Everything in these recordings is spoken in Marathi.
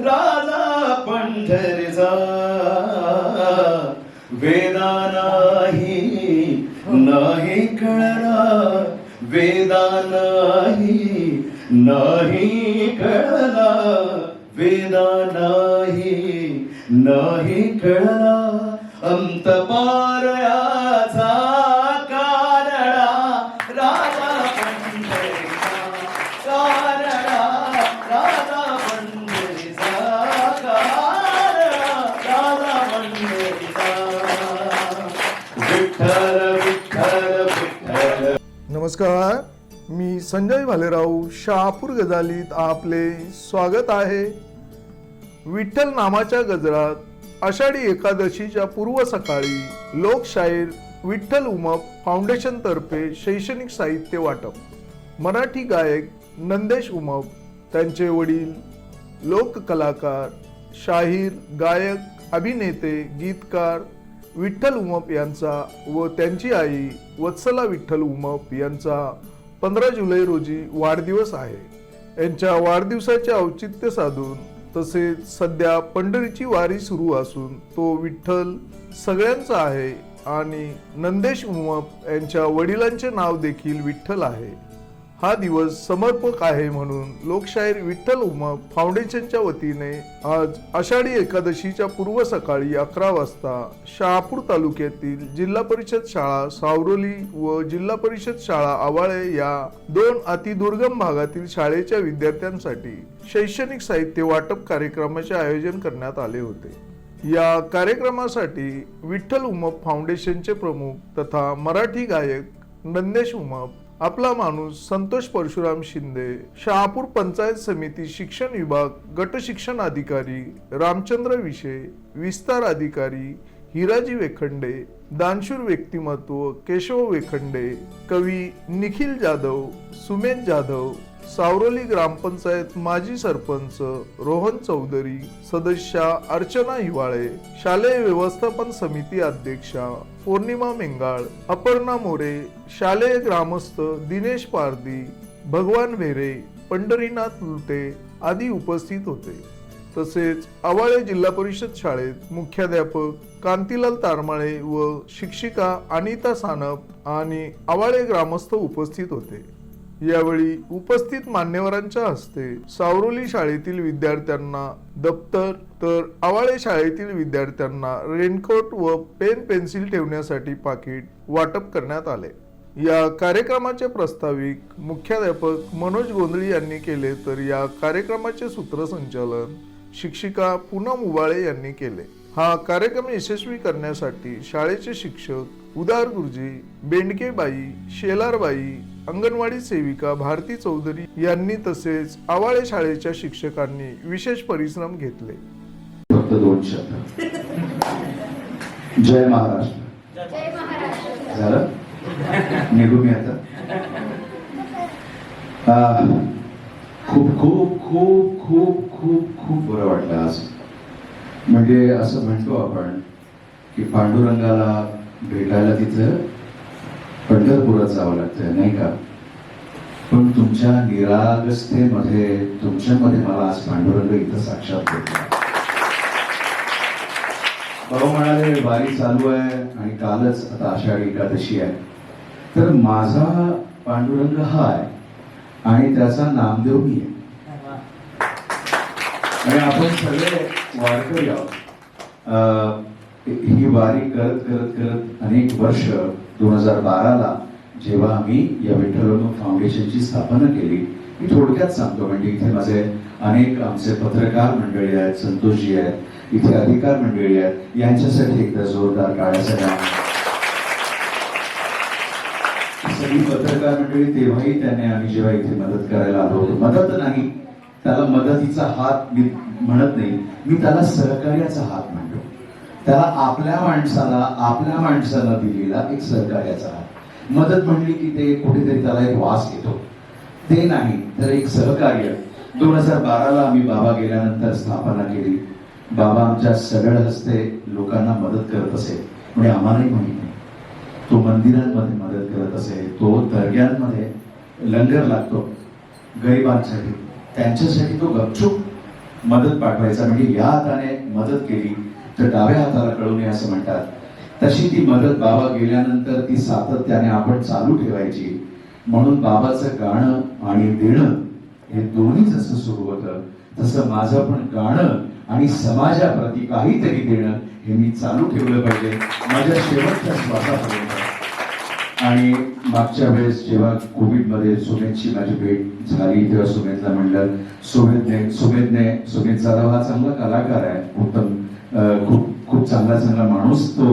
राजा पंढरीचा. वेदा नाही नाही कळला वेदा नाही नाही कळला वेदा नाही नाही कळला अंत पारया नमस्कार मी संजय भालेराव शहापूर गजालीत आपले स्वागत आहे. विठ्ठल नामाच्या गजरात आषाढी एकादशीच्या पूर्व सकाळी लोकशाहीर विठ्ठल उमप फाउंडेशनतर्फे शैक्षणिक साहित्य वाटप. मराठी गायक नंदेश उमप त्यांचे वडील लोककलाकार शाहीर गायक अभिनेते गीतकार विठ्ठल उमप यांचा व त्यांची आई वत्सला विठ्ठल उमप यांचा पंधरा जुलै रोजी वाढदिवस आहे. यांच्या वाढदिवसाचे औचित्य साधून तसेच सध्या पंढरीची वारी सुरू असून तो विठ्ठल सगळ्यांचा आहे आणि नंदेश उमप यांच्या वडिलांचे नाव देखील विठ्ठल आहे. हा दिवस समर्पक आहे म्हणून लोकशाहीर विठ्ठल उमप फाउंडेशनच्या वतीने आज आषाढी एकादशीच्या पूर्व सकाळी अकरा वाजता शहापूर तालुक्यातील जिल्हा परिषद शाळा सावरोली व जिल्हा परिषद शाळा आवाळे या दोन अतिदुर्गम भागातील शाळेच्या विद्यार्थ्यांसाठी शैक्षणिक साहित्य वाटप कार्यक्रमाचे आयोजन करण्यात आले होते. या कार्यक्रमासाठी विठ्ठल उमप फाउंडेशनचे प्रमुख तथा मराठी गायक नंदेश उमप आपला माणूस संतोष परशुराम शिंदे शहापूर पंचायत समिती शिक्षण विभाग गट शिक्षण अधिकारी रामचंद्र विषय विस्तार अधिकारी हिराजी वेखंडे दानशूर व्यक्तिमत्व केशव वेखंडे कवी निखिल जाधव सुमेध जाधव सावरोली ग्रामपंचायत माजी सरपंच रोहन चौधरी सदस्या अर्चना हिवाळे शालेय व्यवस्थापन समिती अध्यक्षा पौर्णिमा मेंगाळ अपर्णा मोरे शालेय ग्रामस्थ दिनेश पारदी भगवान भेरे पंढरीनाथ लुटे आदी उपस्थित होते. तसेच आवाळे जिल्हा परिषद शाळेत मुख्याध्यापक कांतीलाल तारमाळे व शिक्षिका अनिता सानप आणि आवाळे ग्रामस्थ उपस्थित होते. यावेळी उपस्थित मान्यवरांच्या हस्ते सावरोली शाळेतील विद्यार्थ्यांना दप्तर तर आवाळे शाळेतील विद्यार्थ्यांना रेनकोट व पेन पेन्सिल ठेवण्यासाठी पाकिट वाटप करण्यात आले. या कार्यक्रमाचे प्रस्ताविक मुख्याध्यापक मनोज गोंधळी यांनी केले तर या कार्यक्रमाचे सूत्रसंचालन शिक्षिका पूनम उबाळे यांनी केले. हा कार्यक्रम यशस्वी करण्यासाठी शाळेचे शिक्षक उदार गुरुजी बेंडकेबाई शेलारबाई अंगणवाडी सेविका भारती चौधरी यांनी तसेच आवाळे शाळेच्या शिक्षकांनी विशेष परिश्रम घेतले. फक्त दोन शब्द. जय महाराष्ट्र. जय महाराष्ट्र. झालं? निघू मी आता. खूप खूप खूप खूप खूप खूप बरं वाटलं आज. म्हणजे असं म्हणतो आपण की पांडुरंगाला भेटायला तिथं पंढरपुरात जावं लागतंय नाही का? पण तुमच्या निरागस्थेमध्ये तुमच्यामध्ये मला आज पांडुरंग इथं साक्षात भाऊ म्हणाले वारी चालू आहे आणि कालच आता आषाढी एकादशी आहे. तर माझा पांडुरंग हा आहे आणि त्याचा नामदेव मी आहे. आणि आपण सगळे वारकरी आहोत. अं, ही वारी करत करत करत अनेक वर्ष दोन हजार बाराला जेव्हा आम्ही या विठ्ठल फाउंडेशनची स्थापना केली मी थोडक्यात सांगतो म्हणजे इथे माझे अनेक आमचे पत्रकार मंडळी आहेत संतोषजी आहेत इथे अधिकार मंडळी आहेत यांच्यासाठी एकदा जोरदार काळ्या सगळ्या. सगळी पत्रकार मंडळी तेव्हाही त्यांनी आम्ही जेव्हा इथे मदत करायला आलो होतो. मदत नाही त्याला मदतीचा हात मी म्हणत नाही मी त्याला सहकार्याचा हात म्हणतो. त्याला आपल्या माणसाला आपल्या माणसाला दिलेला एक सहकार्याचा हात मदत म्हणली की ते कुठेतरी त्याला एक वास येतो. ते नाही तर एक सहकार्य. दोन हजार बाराला आम्ही बाबा गेल्यानंतर स्थापना केली. बाबा आमच्या सगळ्या हस्ते लोकांना मदत करत असे. म्हणजे आम्हालाही माहीत नाही. तो मंदिरांमध्ये मदत करत असे. तो दर्ग्यांमध्ये लंगर लागतो गरिबांसाठी. त्यांच्यासाठी तो गपचूप मदत पाठवायचा. म्हणजे या हाताने मदत केली. तर डाव्या हाताला कळू नये असं म्हणतात. तशी ती मदत बाबा गेल्यानंतर ती सातत्याने आपण चालू ठेवायची. म्हणून बाबाचं गाणं आणि देणं हे दोन्ही जसं सुरू होतं तसं माझं पण गाणं आणि समाजाप्रती काहीतरी देणं हे मी चालू ठेवलं पाहिजे. माझ्या शेवटच्या श्वासापर्यंत. आणि मागच्या वेळेस जेव्हा कोविडमध्ये सुमेधची माझी भेट झाली तेव्हा सुमेधला म्हणलं सुमेधने सुमेधने सुमेध जाधव हा चांगला कलाकार आहे उत्तम खूप खूप चांगला चांगला माणूस तो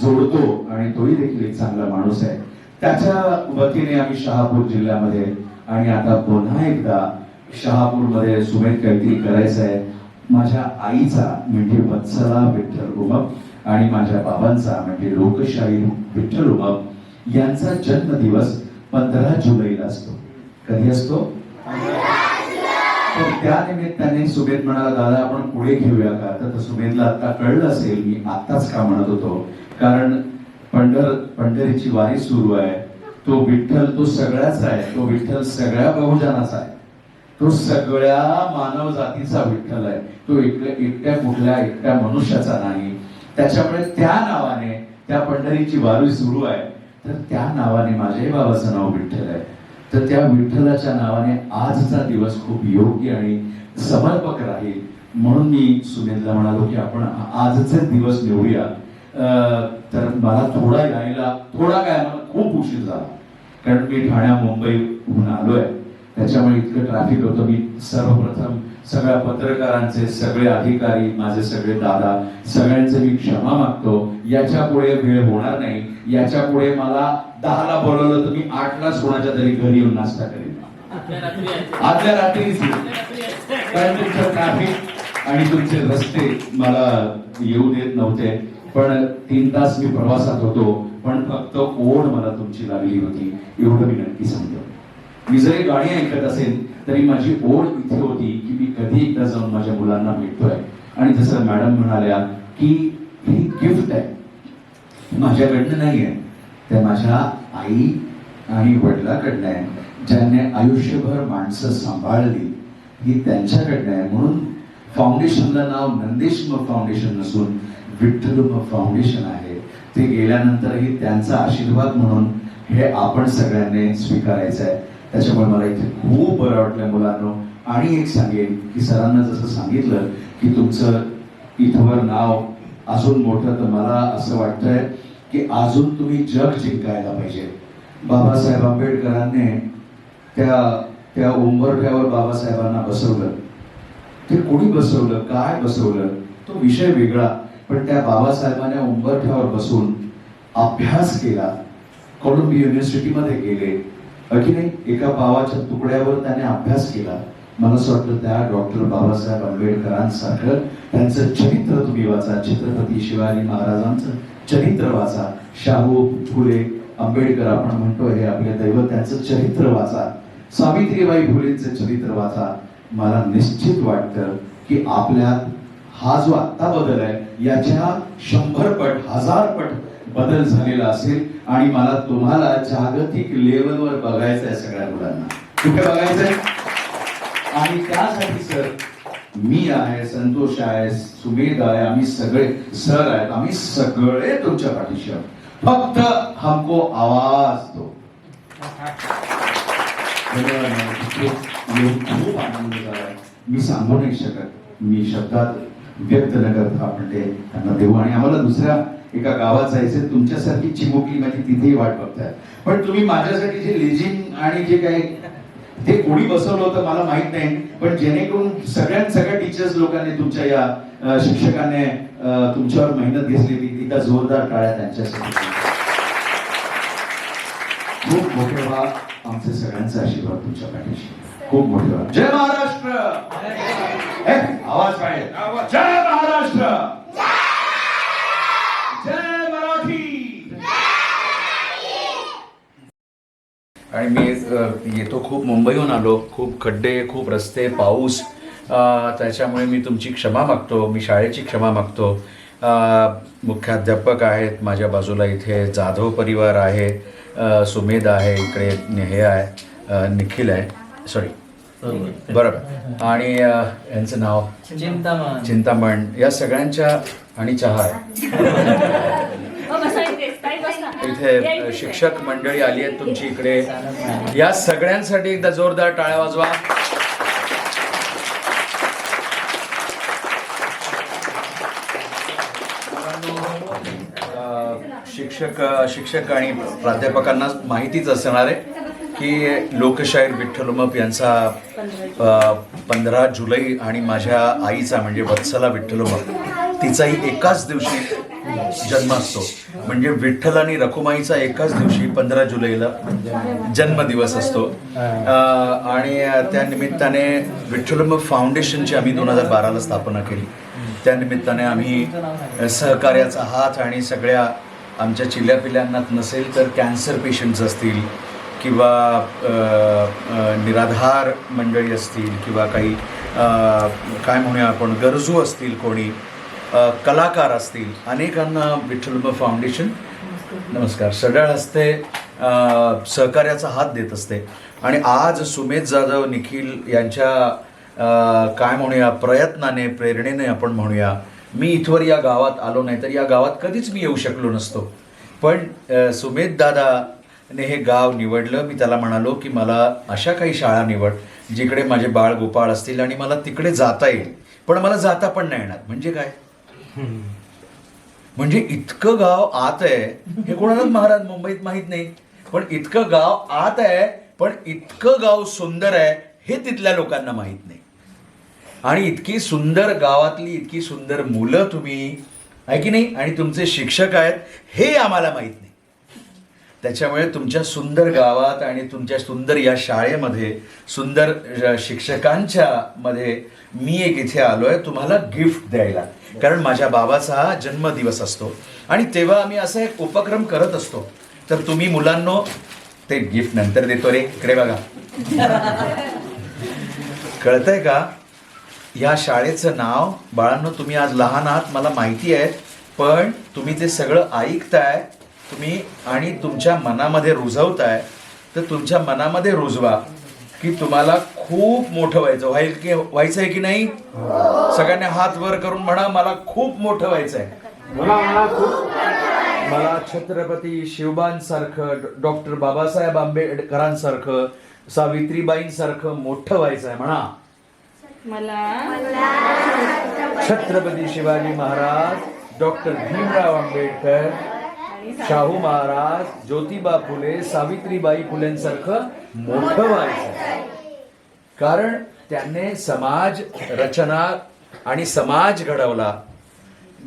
जोडतो आणि तोही देखील एक चांगला माणूस आहे. त्याच्या वतीने आम्ही शहापूर जिल्ह्यामध्ये आणि आता पुन्हा एकदा शहापूरमध्ये सुमेध काहीतरी करायचं आहे. माझ्या आईचा म्हणजे वत्सला विठ्ठल उमप आणि माझ्या बाबांचा म्हणजे लोकशाही विठ्ठल उमप यांचा जन्मदिवस पंधरा जुलैला असतो. कधी असतो? तर त्या निमित्ताने सुमेध म्हणाला दादा आपण पुढे घेऊया का? तर सुमेधला आता कळलं असेल मी आत्ताच का म्हणत होतो? कारण पंढर पंढरीची वारी सुरू आहे. तो विठ्ठल तो सगळ्याच आहे. तो विठ्ठल सगळ्या बहुजनाचा आहे. तो सगळ्या मानव जातीचा विठ्ठल आहे. तो एकट्या एकट्या कुठल्या एकट्या मनुष्याचा नाही. त्याच्यामुळे त्या नावाने त्या पंढरीची वारी सुरू आहे. तर त्या नावाने माझ्याही बाबाचं नाव विठ्ठल आहे. तर त्या विठ्ठलाच्या नावाने आजचा दिवस खूप योग्य आणि समर्पक राहील. म्हणून मी सुमेधला म्हणालो की आपण आजचे दिवस निवडूया. तर मला थोडा यायला थोडा काय मला खूप उशीर झाला. कारण मी ठाण्या मुंबईहून आलोय. त्याच्यामुळे इतकं ट्रॅफिक होतं. मी सर्वप्रथम सगळ्या पत्रकारांचे सगळे अधिकारी माझे सगळे दादा सगळ्यांचे मी क्षमा मागतो. याच्यापुढे वेळ होणार नाही. याच्यापुढे मला दहाला बोलवलं तर मी आठलाच कोणाच्या तरी घरी येऊन नाश्ता करेन. आदल्या रात्रीच कारण तुमचं ट्रॅफिक आणि तुमचे रस्ते मला येऊ देत नव्हते. पण तीन तास मी प्रवासात होतो. पण फक्त ओढ मला तुमची लागली होती. एवढं मी नक्की सांगतो. मी जरी गाणी ऐकत असेल तरी माझी ओढ इथे होती की मी कधी एकदा जाऊन माझ्या मुलांना भेटतोय. आणि जसं मॅडम म्हणाल्या की ही गिफ्ट आहे. माझ्याकडनं नाही आहे त्या माझ्या आई आणि वडिलाकडनं आहे. ज्यांनी आयुष्यभर माणसं सांभाळली ही त्यांच्याकडनं आहे. म्हणून फाउंडेशनला नाव नंदेश मग फाउंडेशन नसून विठ्ठल मग फाउंडेशन आहे. ते गेल्यानंतरही त्यांचा आशीर्वाद म्हणून हे आपण सगळ्यांनी स्वीकारायचं आहे त्याच्यामुळे मला इथे खूप बरं वाटलं मुलांनो. आणि एक सांगेन की सरांना जसं सांगितलं की तुमचं इथवर नाव अजून मोठं तर मला असं वाटतंय की अजून तुम्ही जग जिंकायला पाहिजे. बाबासाहेब आंबेडकरांनी त्या त्या उंबरठ्यावर बाबासाहेबांना बसवलं. ते कोणी बसवलं? काय बसवलं? तो विषय वेगळा. पण त्या बाबासाहेबांना उंबरठ्यावर बसून अभ्यास केला. कोलंबिया युनिव्हर्सिटीमध्ये गेले. अगदी नाही एका पावाच्या तुकड्यावर त्याने अभ्यास केला. मला असं वाटतं त्या डॉक्टर बाबासाहेब आंबेडकरांसारखं त्यांचं चरित्र तुम्ही वाचा. छत्रपती शिवाजी महाराजांचं चरित्र वाचा. शाहू फुले आंबेडकर आपण म्हणतो हे आपले दैवत त्यांचं चरित्र वाचा. सावित्रीबाई फुलेंचं चरित्र वाचा. मला निश्चित वाटतं की आपल्यात हा जो आत्ता बदल आहे याच्या शंभर पट हजार पट बदल झालेला असेल. आणि मला तुम्हाला जागतिक लेवलवर बघायचं आहे सगळ्या मुलांना. कुठे बघायचंय आणि त्यासाठी सर मी आहे संतोष आहे सुमेध आहे आम्ही सगळे सर आहेत. आम्ही सगळे तुमच्या पाठीशी आहोत. फक्त हमको आवाज दो. खूप आनंद झाला. मी सांगू नाही शकत. मी शब्दात व्यक्त न करता आपण ते त्यांना देऊ. आणि आम्हाला दुसऱ्या एका गावात जायचं तुमच्यासारखी चिमुकली माझी तिथेही वाट बघताय. पण तुम्ही माझ्यासाठी जे लेझिम आणि जे काही ते कोणी बसवलं होतं मला माहीत नाही. पण जेणेकरून सगळ्यात सगळ्या टीचर्स लोकांनी तुमच्या या शिक्षकाने तुमच्यावर मेहनत घेतलेली एकदा जोरदार टाळ्या त्यांच्यासाठी खूप मोठे व्हा आमचे सगळ्यांचा आशीर्वाद तुमच्या पाठीशी. खूप मोठे व्हा जय महाराष्ट्र! आवाज पाहिजे जय महाराष्ट्र जय मराठी आणि मी येतो खूप मुंबईहून आलो. खूप खड्डे खूप रस्ते पाऊस. अ, त्याच्यामुळे मी तुमची क्षमा मागतो. मी शाळेची क्षमा मागतो. अ, मुख्याध्यापक आहेत माझ्या बाजूला इथे जाधव परिवार आहे. सुमेध आहे इकडे हे आहे निखिल आहे. सॉरी बरोबर. आणि यांचं नाव? चिंतामण. चिंतामण. या सगळ्यांच्या आणि चहा आहे हो, बसा इथेच. ताई, बसा. या इथे शिक्षक मंडळी आली आहेत तुमची इकडे. या सगळ्यांसाठी एकदा जोरदार टाळ्या वाजवा. शिक्षक शिक्षक आणि प्राध्यापकांना माहितीच असणार आहे की लोकशाहीर विठ्ठल उमप यांचा पंधरा जुलै आणि माझ्या आईचा म्हणजे वत्सला विठ्ठल उमप तिचाही एकाच दिवशी जन्म असतो म्हणजे विठ्ठल आणि रखुमाईचा एकाच दिवशी पंधरा जुलैला जन्मदिवस असतो. आणि त्या निमित्ताने विठ्ठल फाउंडेशनची आम्ही दोन हजार बाराला स्थापना केली. त्या निमित्ताने आम्ही सहकार्याचा हात आणि सगळ्या आमच्या चिल्ल्या पिल्ल्यांना नसेल तर कॅन्सर पेशंट्स असतील किंवा निराधार मंडळी असतील किंवा काही काय म्हणूया आपण गरजू असतील कोणी कलाकार असतील अनेकांना विठ्ठल फाउंडेशन नमस्कार. सडळ हस्ते सहकार्याचा हात देत असते. आणि आज सुमेध जाधव निखिल यांच्या काय म्हणूया प्रयत्नाने प्रेरणेने आपण म्हणूया मी इथवर या गावात आलो नाही तर या गावात कधीच मी येऊ शकलो नसतो. पण सुमेध दादाने हे गाव निवडलं. मी त्याला म्हणालो की मला अशा काही शाळा निवड जिकडे माझे बाळ गोपाळ असतील आणि मला तिकडे जाता येईल. पण मला जाता पण नाही येणार. म्हणजे काय? म्हणजे इतकं गाव आत आहे हे कोणालाच महाराज मुंबईत माहीत नाही पण इतकं गाव आत आहे पण इतकं गाव सुंदर आहे हे तिथल्या लोकांना माहीत नाही. आणि इतकी सुंदर गावातली इतकी सुंदर मुलं तुम्ही आहे की नाही? आणि तुमचे शिक्षक आहेत हे आम्हाला माहीत नाही. त्याच्यामुळे तुमच्या सुंदर गावात आणि तुमच्या सुंदर या शाळेमध्ये सुंदर शिक्षकांच्या मध्ये मी एक इथे आलोय तुम्हाला गिफ्ट द्यायला. कारण माझ्या बाबाचा हा जन्मदिवस असतो. आणि तेव्हा आम्ही असा एक उपक्रम करत असतो. तर तुम्ही मुलांनो ते गिफ्ट नंतर देतो रे. इकडे बघा. कळतंय का? या शाळेचं नाव बाळांनो तुम्ही आज लहान आहात मला माहिती आहे. पण तुम्ही ते सगळं ऐकताय तुम्ही आणि तुमच्या मनामध्ये रुजवताय तर तुमच्या मनामध्ये रुजवा की तुम्हाला खूप मोठं व्हायचं. व्हाईल की व्हायचं आहे की नाही? सगळ्यांनी हात वर करून म्हणा मला खूप मोठं व्हायचं आहे मला मला खूप. मला छत्रपती शिवबांसारखं डॉक्टर बाबासाहेब आंबेडकरांसारखं सावित्रीबाईंसारखं मोठं व्हायचं आहे म्हणा. मला छत्रपती शिवाजी महाराज डॉक्टर भीमराव आंबेडकर शाहू महाराज ज्योतिबा फुले सावित्रीबाई फुलेंसारखं मोठं व्हायचं. कारण त्यांनी समाज रचना आणि समाज घडवला.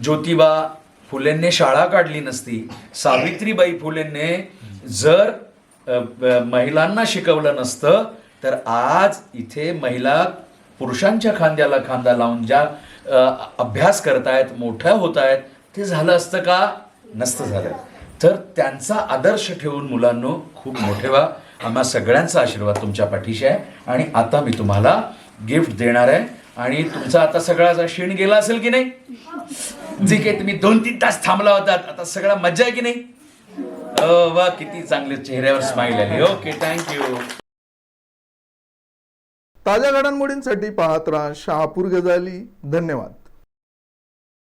ज्योतिबा फुलेंनी शाळा काढली नसती. सावित्रीबाई फुलेंनी जर महिलांना शिकवलं नसतं तर आज इथे महिला पुरुषांच्या खांद्याला खांदा लावून ज्या अभ्यास करतायत मोठ्या होत आहेत ते झालं असतं का? नसतं झालं. तर त्यांचा आदर्श ठेवून मुलांनो खूप मोठे व्हा. आम्हा सगळ्यांचा आशीर्वाद तुमच्या पाठीशी आहे. आणि आता मी तुम्हाला गिफ्ट देणार आहे. आणि तुमचा आता सगळा क्षीण गेला असेल की नाही? जे काही तुम्ही दोन तीन तास थांबला होता आता सगळा मज्जा आहे की नाही? अ, वा किती चांगले चेहऱ्यावर स्माइल आली. ओके थँक्यू ताज्या घडामोडींसाठी पाहत राहा शहापूर गजाली. धन्यवाद.